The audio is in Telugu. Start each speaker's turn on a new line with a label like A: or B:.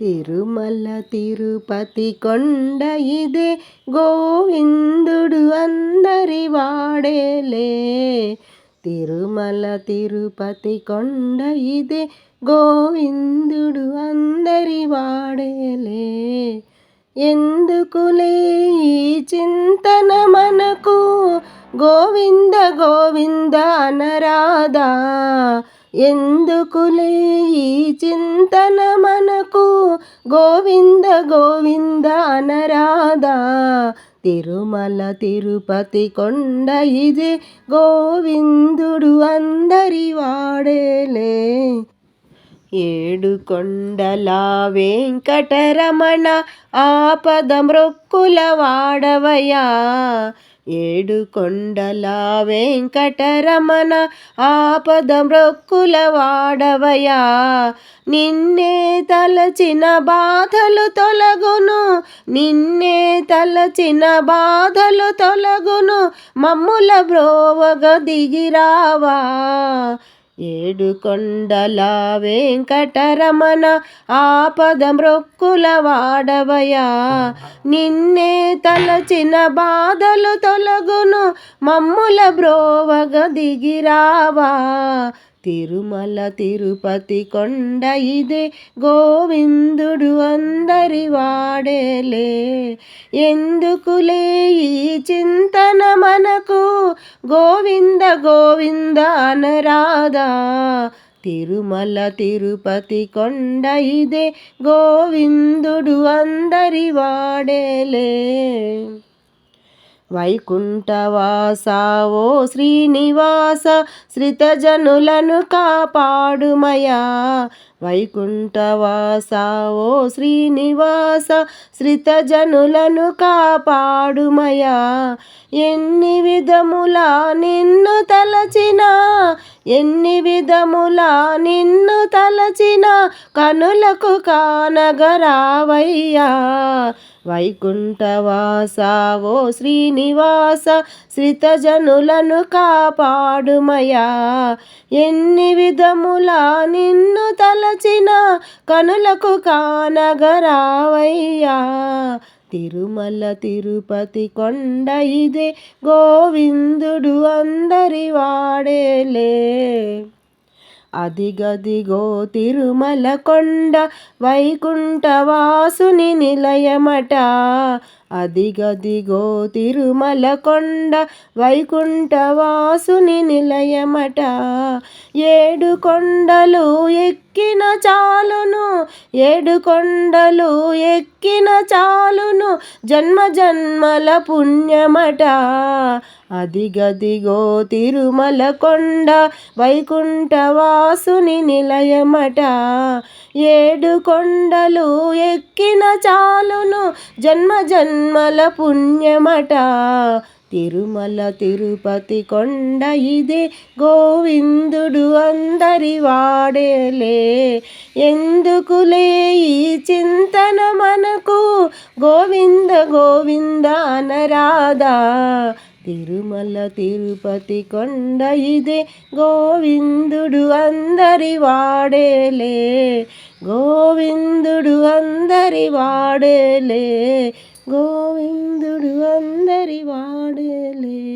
A: తిరుమల తిరుపతి కొండ ఇదే గోవిందుడు అందరి వాడేలే. తిరుమల తిరుపతి కొండ ఇదే గోవిందుడు అందరి వాడేలే. ఎందుకులే ఈ చింతన మనకు? గోవింద గోవింద అనరాదా ఎందుకులే ఈ చింత గోవింద గోవింద అనరాధా తిరుమల తిరుపతి కొండ ఇది గోవిందుడు అందరి వాడేలే. ఏడు కొండల వెంకటరమణ ఆపద మృక్కుల వాడవయా ఏడు కొండల వెంకటరమణ ఆపద మృక్కుల వాడవయా నిన్నే తలచిన బాధలు తొలగును నిన్నే తలచిన బాధలు తొలగును మమ్ముల బ్రోవగ దిగిరావా ఏడు కొండల వెంకటరమణ ఆపద మృక్కుల వాడవయా నిన్నే తలచిన బాధలు తొలగును మమ్ముల బ్రోవగ దిగిరావా. తిరుమల తిరుపతి కొండ ఇదే. గోవిందుడు అందరి వాడేలే. ఎందుకులే ఈ చింతన మనకు? గోవింద గోవింద అనరాధా తిరుమల తిరుపతి కొండ ఇదే. గోవిందుడు అందరి వాడేలే. వైకుంఠవాసావో శ్రీనివాస శ్రితజనులను కాపాడుమయా. వైకుంఠవాసావో శ్రీనివాస శ్రితజనులను కాపాడుమయా. ఎన్ని విధములా నిన్ను తలచిన ఎన్ని విధములా నిన్ను తలచిన కనులకు కానగరావయ్యా. వైకుంఠవాసావో శ్రీనివాస శ్రితజనులను కాపాడుమయా ఎన్ని విధములా నిన్ను తలచిన కనులకు కానగరావయ్యా. తిరుమల తిరుపతి కొండ ఇదే గోవిందుడు అందరి వాడేలే. అదిగదిగో తిరుమల కొండ వైకుంఠవాసుని నిలయమట. అదిగదిగో తిరుమల కొండ వైకుంఠవాసుని నిలయమట. ఏడు కొండలు ఎక్కిన చాలును ఏడు కొండలు ఎక్కిన చాలును జన్మ జన్మల పుణ్యమట. అదిగదిగో తిరుమల కొండ వైకుంఠవాసుని నిలయమట. ఏడు కొండలు ఎక్కిన చాలును జన్మ జన్మల పుణ్యమట. తిరుమల తిరుపతి కొండ ఇదే గోవిందుడు అందరి వాడేలే. ఎందుకులే ఈ చింతన మనకు? గోవింద గోవింద అనరాధా తిరుమల తిరుపతి కొండ ఇదే గోవిందుడు అందరి వాడేలే. గోవిందుడు అందరి వాడేలే. గోవిందుడు అందరి వాడలే.